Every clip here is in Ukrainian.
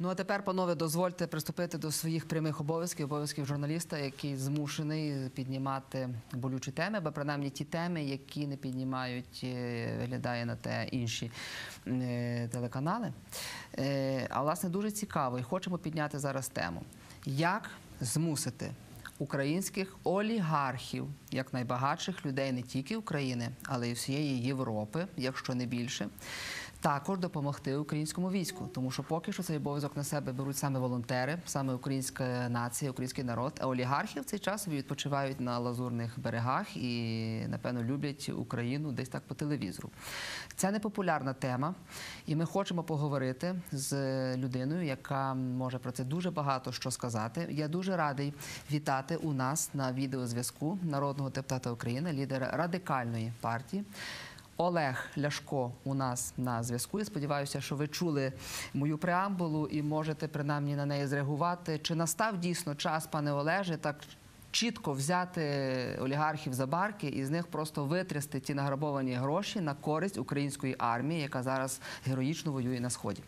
Ну а тепер, панове, дозвольте приступити до своїх прямих обов'язків, обов'язків журналіста, який змушений піднімати болючі теми, або принаймні ті теми, які не піднімають, е, виглядає на те інші е, телеканали. Е, А власне дуже цікаво, і хочемо підняти зараз тему, як змусити українських олігархів, як найбагатших людей не тільки України, але й всієї Європи, якщо не більше, також допомогти українському війську, тому що поки що цей обов'язок на себе беруть саме волонтери, саме українська нація, український народ. А олігархи в цей час відпочивають на лазурних берегах і, напевно, люблять Україну десь так по телевізору. Це непопулярна тема, і ми хочемо поговорити з людиною, яка може про це дуже багато що сказати. Я дуже радий вітати у нас на відеозв'язку народного депутата України, лідера радикальної партії. Олег Ляшко у нас на зв'язку. Я сподіваюся, що ви чули мою преамбулу і можете принаймні на неї зреагувати. Чи настав дійсно час, пане Олеже, так чітко взяти олігархів за барки і з них просто витрясти ті награбовані гроші на користь української армії, яка зараз героїчно воює на сході?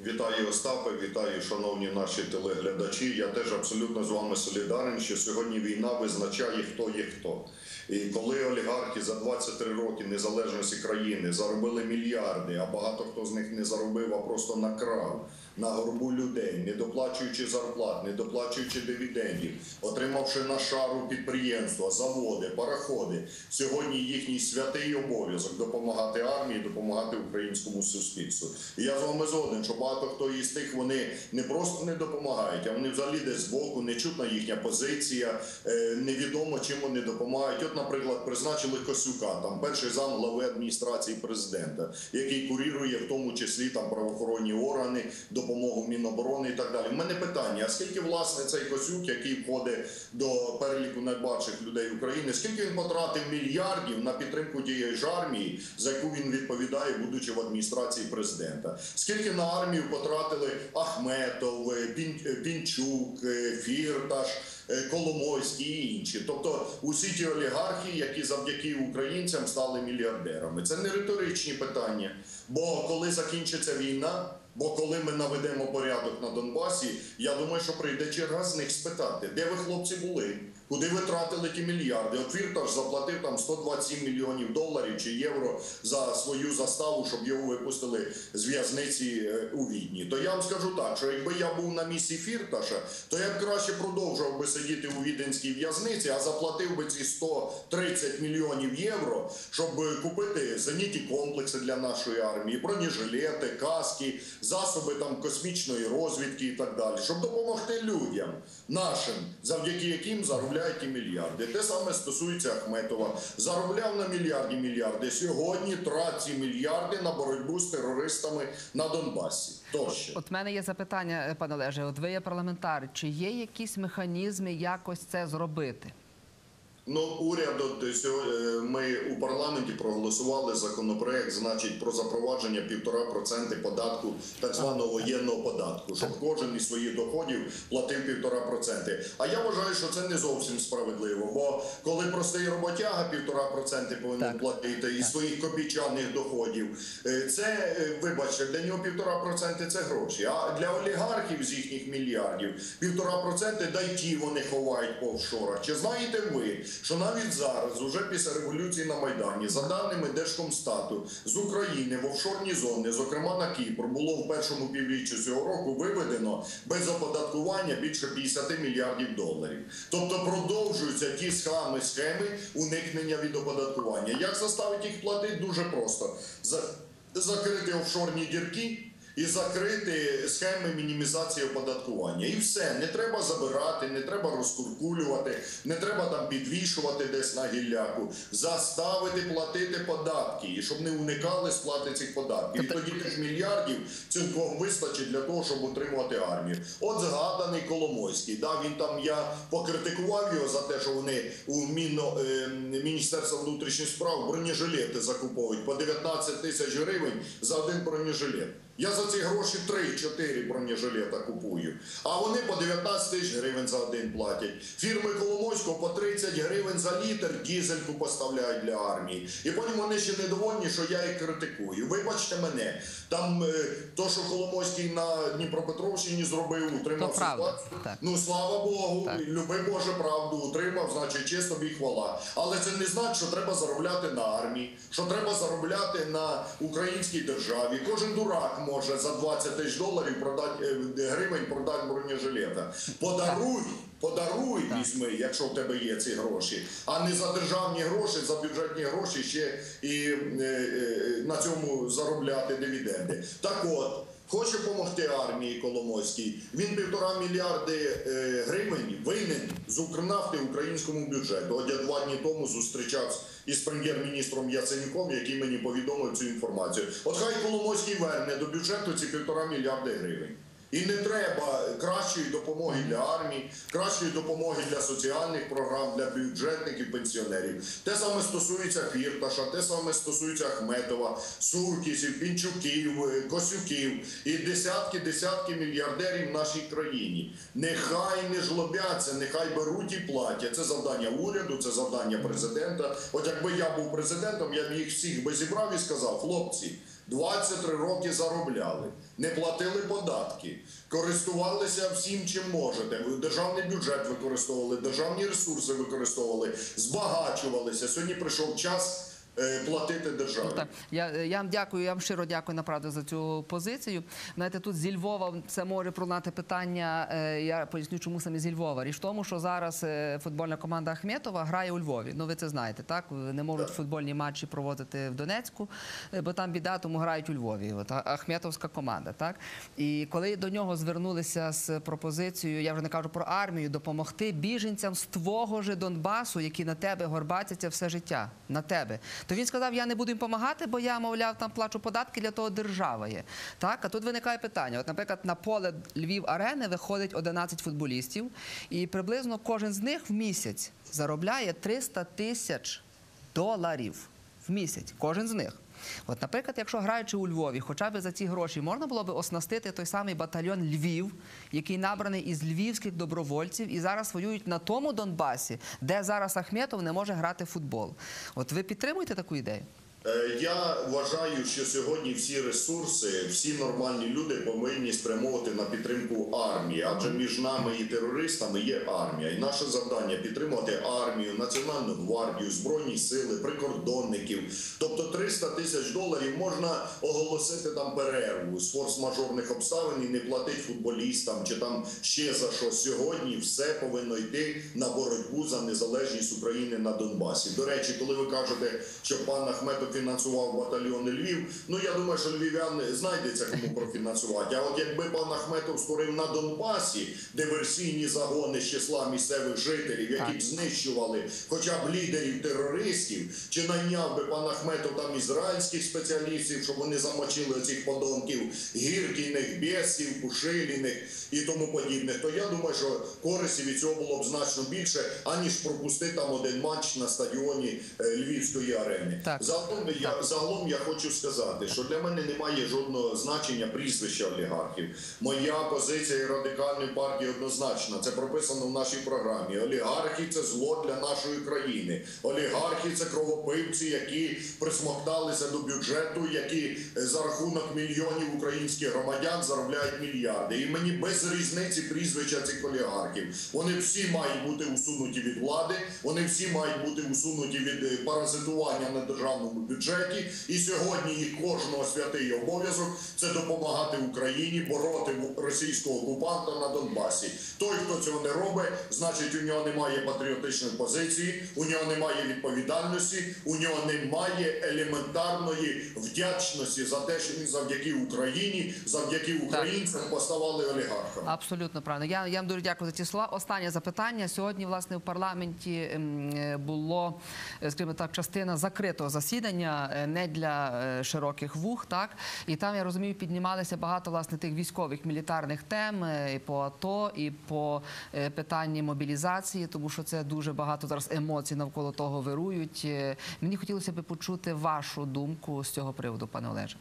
Вітаю Остапе, вітаю, шановні наші телеглядачі. Я теж абсолютно з вами солідарен, що сьогодні війна визначає, хто є хто. І коли олігархи за 23 роки незалежності країни заробили мільярди, а багато хто з них не заробив, а просто накрав на горбу людей, не доплачуючи зарплат, не доплачуючи дивідендів, отримавши на шару підприємства, заводи, пароходи. Сьогодні їхній святий обов'язок допомагати армії, допомагати українському суспільству. І я з вами згоден, що багато хто із тих вони не просто не допомагають, а вони взагалі десь збоку, не чутна їхня позиція, е, невідомо чим вони допомагають. От, наприклад, призначили Косюка, там перший зам глави адміністрації президента, який курірує в тому числі там правоохоронні органи, допомогу Міноборони і так далі. У мене питання: а скільки власне цей Косюк, який входить до переліку найбагатших людей України, скільки він потратив мільярдів на підтримку тієї ж армії, за яку він відповідає, будучи в адміністрації президента? Скільки на армію потратили Ахметов, е, Пін- е, Пінчук, е, Фірташ? е, Коломойський і інші, тобто усі ті олігархи, які завдяки українцям стали мільярдерами. Це не риторичні питання. Бо коли закінчиться війна, бо коли ми наведемо порядок на Донбасі, я думаю, що прийде черга з них спитати, де ви хлопці були, куди ви тратили ті мільярди. От Фірташ заплатив там 127 мільйонів доларів чи євро за свою заставу, щоб його випустили з в'язниці е, у Відні. То я вам скажу так, що якби я був на місці Фірташа, то я б краще продовжував би сидіти у віденській в'язниці, а заплатив би ці 130 мільйонів євро, щоб купити зенітні комплекси для нашої армії, бронежилети, каски, засоби там космічної розвідки і так далі, щоб допомогти людям нашим, завдяки яким заробляють ті мільярди. Те саме стосується Ахметова. Заробляв на мільярді мільярди. Сьогодні трать ці мільярди на боротьбу з терористами на Донбасі. Тощо. От мене є запитання, пане Олеже. От ви є парламентар. Чи є якісь механізми якось це зробити? Ну, уряд от сьогодні ми у парламенті проголосували законопроект, значить, про запровадження півтора проценти податку, так званого воєнного податку, щоб кожен із своїх доходів платив півтора проценти. А я вважаю, що це не зовсім справедливо. Бо коли простий роботяга півтора проценти повинен Так. платити із своїх копійчаних доходів, е, це е, вибачте, для нього півтора проценти це гроші. А для олігархів з їхніх мільярдів півтора проценти дай ті вони ховають по офшорах. Чи знаєте ви, що навіть зараз, уже після революції на Майдані, за даними Держкомстату, з України в офшорні зони, зокрема на Кіпр, було в першому півріччі цього року виведено без оподаткування більше 50 мільярдів доларів. Тобто продовжуються ті схеми, схеми уникнення від оподаткування. Як заставити їх платити? Дуже просто. Закрити офшорні дірки і закрити схеми мінімізації оподаткування. І все, не треба забирати, не треба розкуркулювати, не треба там підвішувати десь на гілляку. Заставити платити податки, і щоб не уникали сплати цих податків. І тоді тих мільярдів цілком вистачить для того, щоб утримувати армію. От згаданий Коломойський. Да, він там я покритикував його за те, що вони у Міно, е, Міністерства внутрішніх справ бронежилети закуповують по 19 тисяч гривень за один бронежилет. Я за ці гроші 3-4 бронежилета купую. А вони по 19 тисяч гривень за один платять. Фірми Коломойського по 30 гривень за літр дізельку поставляють для армії. І потім вони ще недовольні, що я їх критикую. Вибачте мене, там е, то, що Коломойський на Дніпропетровщині зробив, утримав ситуацію. Ну слава Богу, Так. люби Боже правду, утримав, значить честь тобі хвала. Але це не значить, що треба заробляти на армії, що треба заробляти на українській державі. Кожен дурак може за 20 тисяч доларів продати е, гривень продати бронежилета. Подаруй. Подаруй візьми, якщо в тебе є ці гроші, а не за державні гроші, за бюджетні гроші ще і е, е, на цьому заробляти дивіденди. Так от, хоче допомогти армії Коломойській. Він півтора мільярди е, гривень винен з Укрнафти українському бюджету. От я два дні тому зустрічався із прем'єр-міністром Яценюком, який мені повідомив цю інформацію. От хай Коломойський верне до бюджету ці півтора мільярди гривень. І не треба кращої допомоги для армії, кращої допомоги для соціальних програм, для бюджетників, пенсіонерів. Те саме стосується Фірташа, те саме стосується Ахметова, Суркісів, Пінчуків, е, Косюків і десятки, десятки мільярдерів в нашій країні. Нехай не жлобяться, нехай беруть і платять. Це завдання уряду, це завдання президента. От якби я був президентом, я б їх всіх би зібрав і сказав, хлопці. 23 роки заробляли, не платили податки, користувалися всім, чим можете. Державний бюджет використовували, державні ресурси використовували, збагачувалися. Сьогодні прийшов час платити державі. Так, я, я вам дякую, я вам щиро дякую направду за цю позицію. Знаєте, тут зі Львова це може пролунати питання. е, Я поясню, чому саме зі Львова. Річ в тому, що зараз е, футбольна команда Ахметова грає у Львові. Ну ви це знаєте, так не можуть футбольні матчі проводити в Донецьку, е, бо там біда, тому грають у Львові. От Ахметовська команда, так і коли до нього звернулися з пропозицією, я вже не кажу про армію, допомогти біженцям з твого ж Донбасу, які на тебе горбатяться все життя. На тебе. То він сказав: я не буду їм допомагати, бо я, мовляв, там плачу податки, для того держава є. Так, а тут виникає питання. От, наприклад, на поле Львів арени виходить 11 футболістів, і приблизно кожен з них в місяць заробляє 300 тисяч доларів в місяць. Кожен з них. От, наприклад, якщо граючи у Львові, хоча б за ці гроші можна було б оснастити той самий батальйон Львів, який набраний із львівських добровольців і зараз воюють на тому Донбасі, де зараз Ахметов не може грати в футбол. От ви підтримуєте таку ідею? Е, Я вважаю, що сьогодні всі ресурси, всі нормальні люди повинні спрямовувати на підтримку армії, адже між нами і терористами є армія. І наше завдання підтримувати армію, національну гвардію, збройні сили, прикордонників. Тобто 300 тисяч доларів можна оголосити там перерву з форс-мажорних обставин і не платити футболістам чи там ще за що. Сьогодні все повинно йти на боротьбу за незалежність України на Донбасі. До речі, коли ви кажете, що пан Ахметов фінансував батальйон Львів, ну я думаю, що львів'ян знайдеться кому профінансувати. А от якби пан Ахметов створив на Донбасі диверсійні загони з числа місцевих жителів, які б знищували хоча б лідерів терористів, чи найняв би пан Ахметов там ізраїльських спеціалістів, щоб вони замочили цих подонків гіркіних, бєсів, пушиліних і тому подібне, то я думаю, що користі від цього було б значно більше, аніж пропустити там один матч на стадіоні е, Львівської арени. Так. Загалом я загалом я хочу сказати, що для мене немає жодного значення прізвища олігархів. Моя позиція і радикальної партії однозначна. Це прописано в нашій програмі. Олігархи це зло для нашої країни. Олігархи це кровопивці, які присмокталися до бюджету, які е, за рахунок мільйонів українських громадян заробляють мільярди. І мені без різниці прізвища цих олігархів. Вони всі мають бути усунуті від влади, вони всі мають бути усунуті від е, паразитування на державному бюджеті. І сьогодні їх кожного святий обов'язок це допомагати Україні бороти російського окупанта на Донбасі. Той, хто цього не робить, значить у нього немає патріотичної позиції, у нього немає відповідальності, у нього немає елементарної вдячності за те, що він завдяки Україні, завдяки українцям поставали олігархами. Абсолютно правильно. Я, я вам дуже дякую за ці слова. Останнє запитання. Сьогодні, власне, в парламенті ем, е, було, е, скажімо так, частина закритого засідання, е, не для широких вух, так? І там, я розумію, піднімалися багато, власне, тих військових мілітарних тем і по АТО, і по питанні мобілізації, тому що це дуже багато зараз емоцій навколо того вирують. Мені хотілося б почути вашу думку з цього приводу, пане Олеже.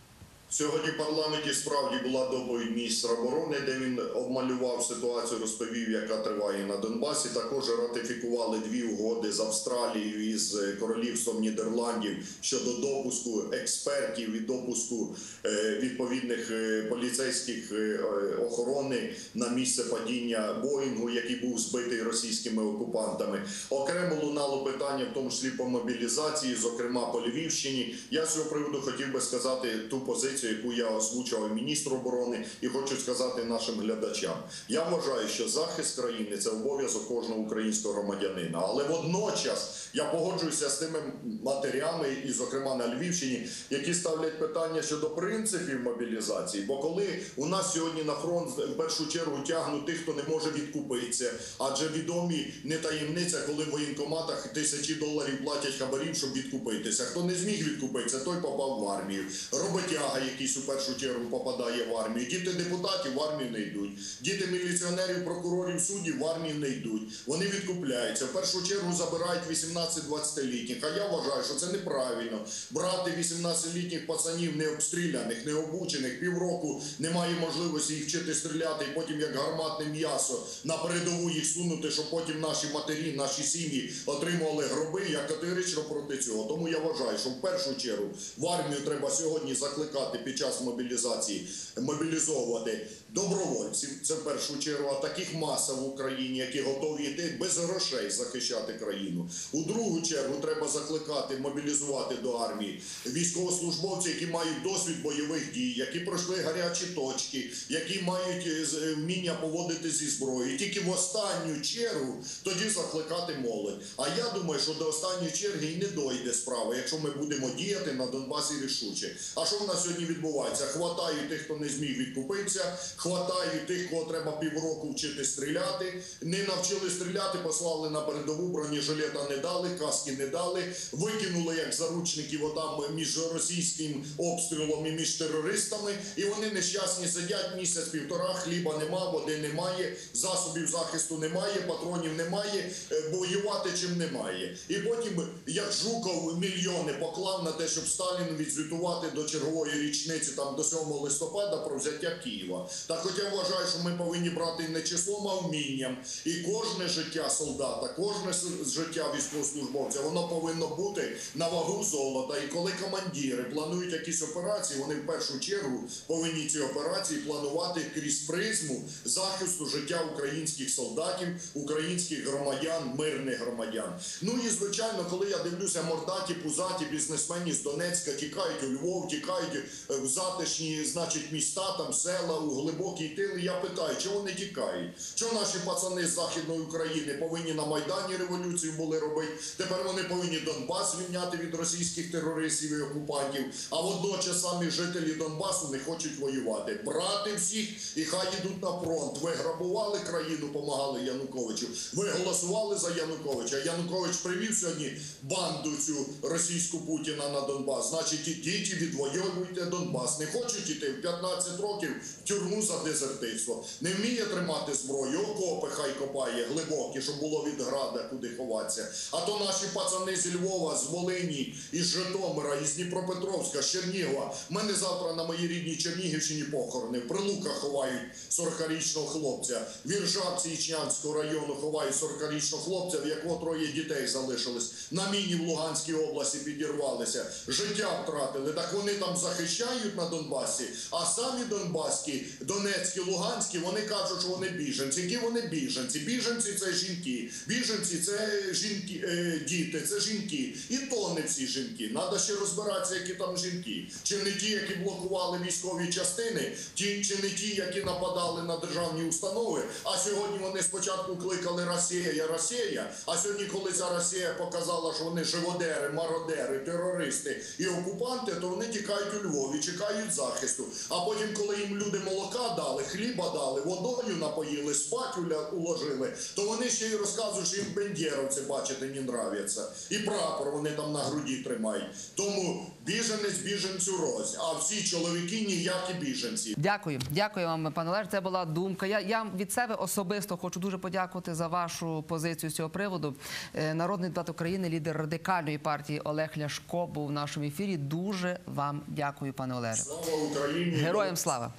Сьогодні в парламенті справді була доповідь міністра оборони, де він обмалював ситуацію, розповів, яка триває на Донбасі. Також ратифікували дві угоди з Австралією і з Королівством Нідерландів щодо допуску експертів і допуску е, відповідних е, поліцейських е, охорони на місце падіння Боїнгу, який був збитий російськими окупантами. Окремо лунало питання, в тому числі по мобілізації, зокрема по Львівщині. Я з цього приводу хотів би сказати ту позицію, яку я озвучував міністру оборони, і хочу сказати нашим глядачам. Я вважаю, що захист країни це обов'язок кожного українського громадянина. Але водночас я погоджуюся з тими матерями, і, зокрема на Львівщині, які ставлять питання щодо принципів мобілізації. Бо коли у нас сьогодні на фронт в першу чергу тягнуть тих, хто не може відкупитися, адже відомі не таємниця, коли в воєнкоматах тисячі доларів платять хабарів, щоб відкупитися. Хто не зміг відкупитися, той попав в армію. Роботяга, якийсь у першу чергу попадає в армію. Діти депутатів в армію не йдуть. Діти міліціонерів, прокурорів, суддів в армію не йдуть. Вони відкупляються. В першу чергу забирають 18-20-літніх. А я вважаю, що це неправильно. Брати 18-літніх пацанів не обстріляних, не обучених, півроку немає можливості їх вчити стріляти, і потім як гарматне м'ясо на передову їх сунути, щоб потім наші матері, наші сім'ї отримували гроби. Я категорично проти цього. Тому я вважаю, що в першу чергу в армію треба сьогодні закликати під час мобілізації, мобілізовувати добровольців. Це в першу чергу, а таких маса в Україні, які готові йти без грошей захищати країну. У другу чергу треба закликати мобілізувати до армії військовослужбовців, які мають досвід бойових дій, які пройшли гарячі точки, які мають е, е, вміння поводити зі зброєю. Тільки в останню чергу тоді закликати молодь. А я думаю, що до останньої черги і не дойде справа, якщо ми будемо діяти на Донбасі рішуче. А що в нас сьогодні відбувається? Хватають тих, хто не зміг відкупитися, хватають тих, кого треба півроку вчити стріляти. Не навчили стріляти, послали на передову, бронежилета не дали, каски не дали, викинули як заручників отам між російським обстрілом і між терористами. І вони нещасні сидять місяць-півтора, хліба нема, води немає, засобів захисту немає, патронів немає, е, воювати чим немає. І потім, як Жуков мільйони поклав на те, щоб Сталін відзвітувати до чергової річниці, там до 7 листопада про взяття Києва. Так хоча вважаю, що ми повинні брати не числом, а вмінням. І кожне життя солдата, кожне життя військовослужбовця, воно повинно бути на вагу золота. І коли командири планують якісь операції, вони в першу чергу повинні ці операції планувати крізь призму захисту життя українських солдатів, українських громадян, мирних громадян. Ну і звичайно, коли я дивлюся мордаті, пузаті бізнесмені з Донецька тікають у Львов, тікають в затишні, значить, міста, там села, у глибокі тили. Я питаю, чого вони тікають? Чого наші пацани з Західної України повинні на Майдані революцію були робити? Тепер вони повинні Донбас звільняти від російських терористів і окупантів. А водночас самі жителі Донбасу не хочуть воювати. Брати всіх і хай йдуть на фронт. Ви грабували країну, помагали Януковичу. Ви голосували за Януковича. Янукович привів сьогодні банду цю російську Путіна на Донбас. Значить, ідіть і відвоюйте Донбас. Не хочуть іти в 15 років в тюрму за дезертирство. Не вміє тримати зброю, окопи хай копає глибокі, щоб було від града куди ховатися. А то наші пацани зі Львова, з Волині, із Житомира, із Дніпропетровська, з Чернігова. Мене завтра на моїй рідній Чернігівщині похорони. В Прилуках ховають 40-річного хлопця. В Іржавці Ічнянського району ховають 40-річного хлопця, в якого троє дітей залишилось. На міні в Луганській області підірвалися. Життя втратили. Так вони там захищають на Донбасі, а самі Донбаські, Донецькі, Луганські, вони кажуть, що вони біженці. Які вони біженці? Біженці це жінки. Біженці це жінки, е, діти, це жінки. І то не всі жінки. Треба ще розбиратися, які там жінки. Чи не ті, які блокували військові частини, ті, чи не ті, які нападали на державні установи. А сьогодні вони спочатку кликали Росія, Росія. А сьогодні, коли ця Росія показала, що вони живодери, мародери, терористи і окупанти, то вони тікають у Львові, чекають захисту. А потім, коли їм люди молока дали, хліба дали, водою напоїли, спать уложили, то вони ще й розказують, що їм бендєровці, бачите, не нравляться. І прапор вони там на груді тримають. Тому біженець біженцю розь, а всі чоловіки ніякі біженці. Дякую, дякую вам, пане Олеж. Це була думка. Я, я від себе особисто хочу дуже подякувати за вашу позицію з цього приводу. Е, Народний депутат України, лідер радикальної партії Олег Ляшко був в нашому ефірі. Дуже вам дякую, пане. Олеже. Слава Україні! Героям слава!